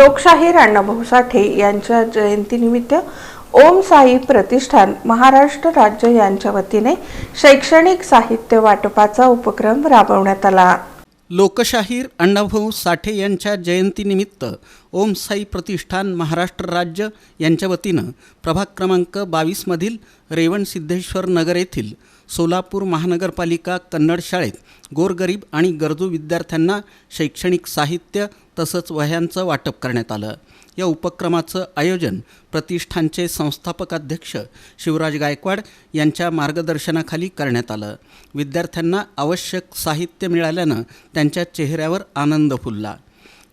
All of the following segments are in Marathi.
लोकशाहीर अण्णाभाऊ साठे यांच्या जयंतीनिमित्त ओम साई प्रतिष्ठान महाराष्ट्र राज्य यांच्या वतीने शैक्षणिक साहित्य वाटपाचा उपक्रम राबवण्यात आला. लोकशाहीर अण्णाभाऊ साठे यांच्या जयंतीनिमित्त ओम साई प्रतिष्ठान महाराष्ट्र राज्य यांच्या वतीनं प्रभाग क्रमांक बावीसमधील रेवण सिद्धेश्वर नगर येथील सोलापूर महानगरपालिका कन्नड शाळेत गोरगरीब आणि गरजू विद्यार्थ्यांना शैक्षणिक साहित्य तसंच वह्यांचं वाटप करण्यात आलं. या उपक्रमाचं आयोजन प्रतिष्ठानचे संस्थापकाध्यक्ष शिवराज गायकवाड यांच्या मार्गदर्शनाखाली करण्यात आलं. विद्यार्थ्यांना आवश्यक साहित्य मिळाल्यानं त्यांच्या चेहऱ्यावर आनंद फुलला.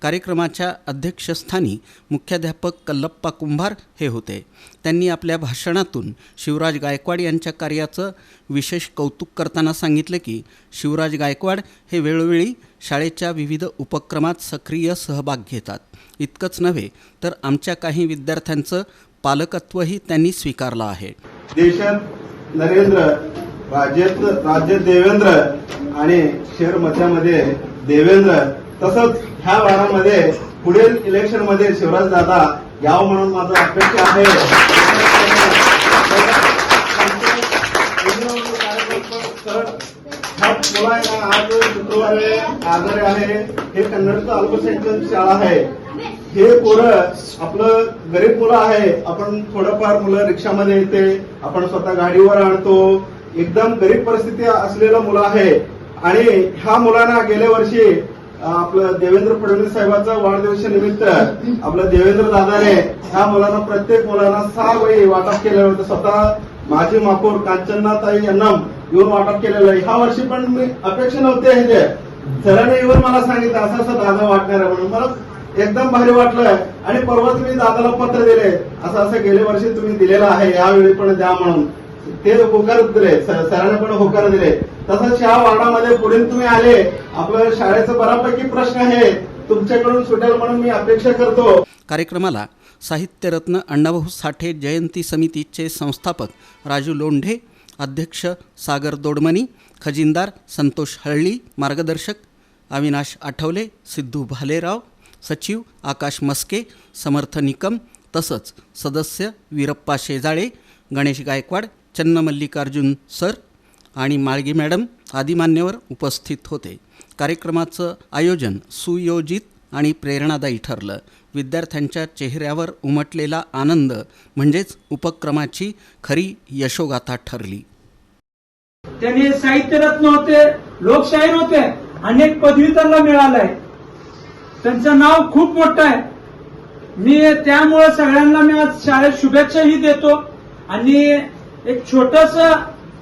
कार्यक्रमाच्या अध्यक्षस्थानी मुख्याध्यापक कल्लप्पा कुंभार हे होते. त्यांनी आपल्या भाषणातून शिवराज गायकवाड यांच्या कार्याचं विशेष कौतुक करताना सांगितले की शिवराज गायकवाड हे वेळोवेळी शाळेच्या विविध उपक्रमात सक्रिय सहभाग घेतात. इतकंच नव्हे तर आमच्या काही विद्यार्थ्यांचं पालकत्वही त्यांनी स्वीकारलं आहे. देशात नरेंद्र राज्यात राज्य देवेंद्र आणि शहर मध्यामध्ये देवेंद्र तसंच ह्या वारामध्ये पुढील इलेक्शनमध्ये शिवराज दादा यावं म्हणून माझा अपेक्षा आहे आज शुक्रवारी आजारे आहे हे कन्नडचं अल्पसंख्याक शाळा आहे. हे पोरं आपलं गरीब मुलं आहे. आपण थोडंफार मुलं रिक्षामध्ये येते. आपण स्वतः गाडीवर आणतो. एकदम गरीब परिस्थिती असलेलं मुलं आहे. आणि ह्या मुलांना गेल्या वर्षी आपलं देवेंद्र फडणवीस साहेबांचा वाढदिवसानिमित्त आपलं देवेंद्र दादाने ह्या मुलांना प्रत्येक मुलांना सहा वही वाटप केलेलं होतं. स्वतः माझी महापौर कांचनाताई यांना येऊन वाटप केलेलं आहे. ह्या वर्षी पण मी अपेक्षा नव्हती आहे ते. सरांनी येऊन मला सांगितलं असं असं दादा वाटणार आहे म्हणून. मला एकदम भारी वाटलं. आणि परवाच मी दादाला पत्र दिले असं असं गेल्या वर्षी तुम्ही दिलेलं आहे यावेळी पण द्या म्हणून. ते होकार दिले सरांना पण होकार दिले. तसंच या वार्डामध्ये पुढील तुम्ही आले आपल्या शाळेचं बऱ्यापैकी प्रश्न आहे. तुमच्याकडून सुटेल म्हणून मी अपेक्षा करतो. कार्यक्रमाला साहित्यरत्न अण्णाभाऊ साठे जयंती समितीचे संस्थापक राजू लोंढे अध्यक्ष सागर दोडमनी खजिनदार संतोष हळली मार्गदर्शक अविनाश आठवले सिद्धू भालेराव सचिव आकाश मस्के समर्थ निकम तसंच सदस्य वीरप्पा शेजाळे गणेश गायकवाड चन्न मल्लिकार्जुन सर आणि माळगी मॅडम आदी मान्यवर उपस्थित होते. कार्यक्रमाचं आयोजन सुयोजित आणि प्रेरणादायी ठरलं. विद्यार्थ्यांच्या चेहऱ्यावर उमटलेला आनंद म्हणजेच उपक्रमाची खरी यशोगाथा ठरली. त्यांनी साहित्यरत्न होते लोकशाहीर होते अनेक पदवी त्यांना मिळालंय. त्यांचं नाव खूप मोठं आहे. मी त्यामुळे सगळ्यांना मी आज शाळेत शुभेच्छाही देतो आणि एक छोटस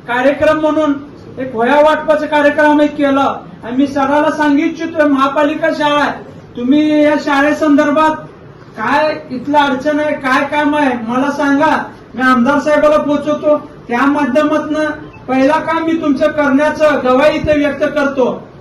कार्यक्रम म्हणून एक वया वाटपाचा कार्यक्रम आम्ही केला. आणि मी सराला सांगू इच्छितोय महापालिका शाळा आहे. तुम्ही या शाळेसंदर्भात काय इथलं अडचण आहे काय काम आहे मला सांगा. मी आमदार साहेबाला पोहोचवतो त्या माध्यमातून पहिला काम मी तुमचं करण्याचं गवाही इथे व्यक्त करतो.